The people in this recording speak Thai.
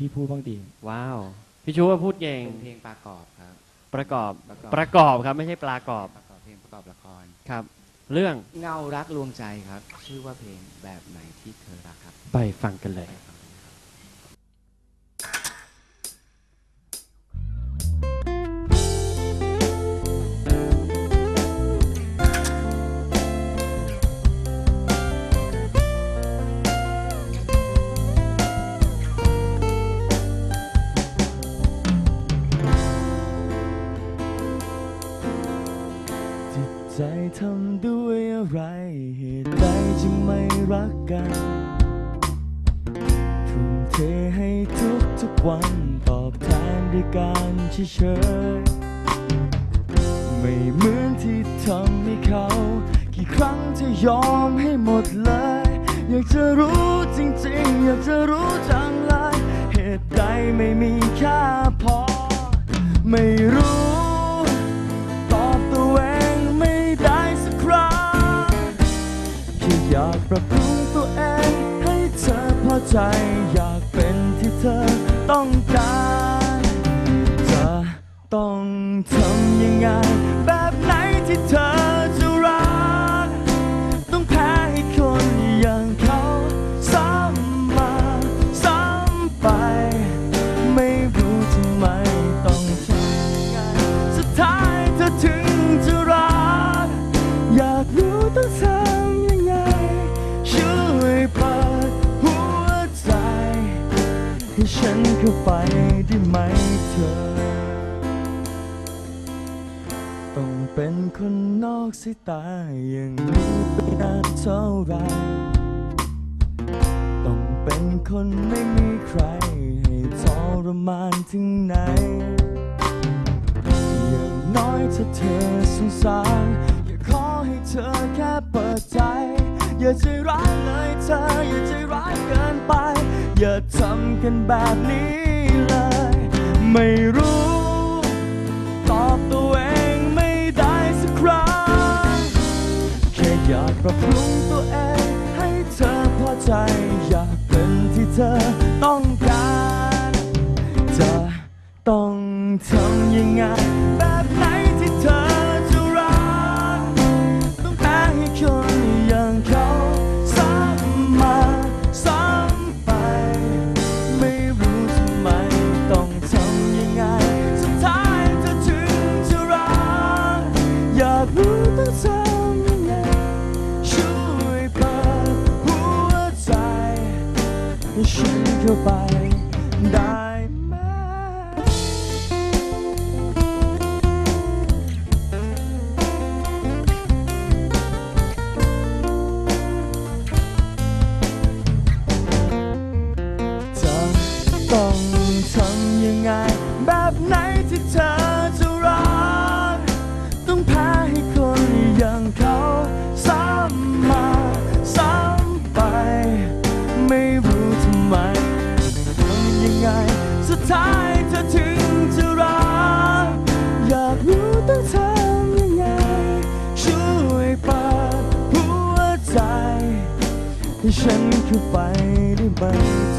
พี่พูดบ้างดีว้าว พี่ชูว่าพูดเก่ง เป็นเพลงประกอบครับ ประกอบ ประกอบ ประกอบครับไม่ใช่ปลากรอบ ประกอบเพลงประกอบละคร ครับ เรื่องเงารักลวงใจครับ ชื่อว่าเพลงแบบไหนที่เธอรักครับ ไปฟังกันเลย ใจทำด้วยอะไรเหตุใดจึงไม่รักกันทุ่มเทให้ทุกทุกวันตอบแทนด้วยการเฉยๆไม่เหมือนที่ทำให้เขา กี่ครั้งจะยอมให้หมดเลย อยากจะรู้จริงๆ อยากจะรู้จังเลย เหตุใดไม่มีค่าพอ ไม่รู้ ปรับปรุงตัวเองให้เธอพอใจ ได้ไหมเธอ ต้องเป็นคนนอกสายตาอย่างนี้ไปนานเท่าไร ต้องเป็นคนไม่มีใคร ให้ทรมานถึงไหน อย่างน้อยถ้าเธอสงสาร อย่าขอให้เธอแค่เปิดใจ อย่าใจร้ายเลยเธอ อย่าใจร้ายเกินไป อย่าทำกันแบบนี้ ไม่รู้ ตอบตัวเองไม่ได้สักครั้ง แค่อยากปรับปรุงตัวเอง ให้เธอพอใจ อยากเป็นที่เธอต้องการ จะต้องทำยังไง ให้ฉันเข้าไปได้ไหมจะต้องทำยังไง แบบไหนที่เธอจะรักต้องแพ้ให้คนอย่างเขาซ้ำมาซ้ำไปไม่ ฉันเข้าไปได้ไหม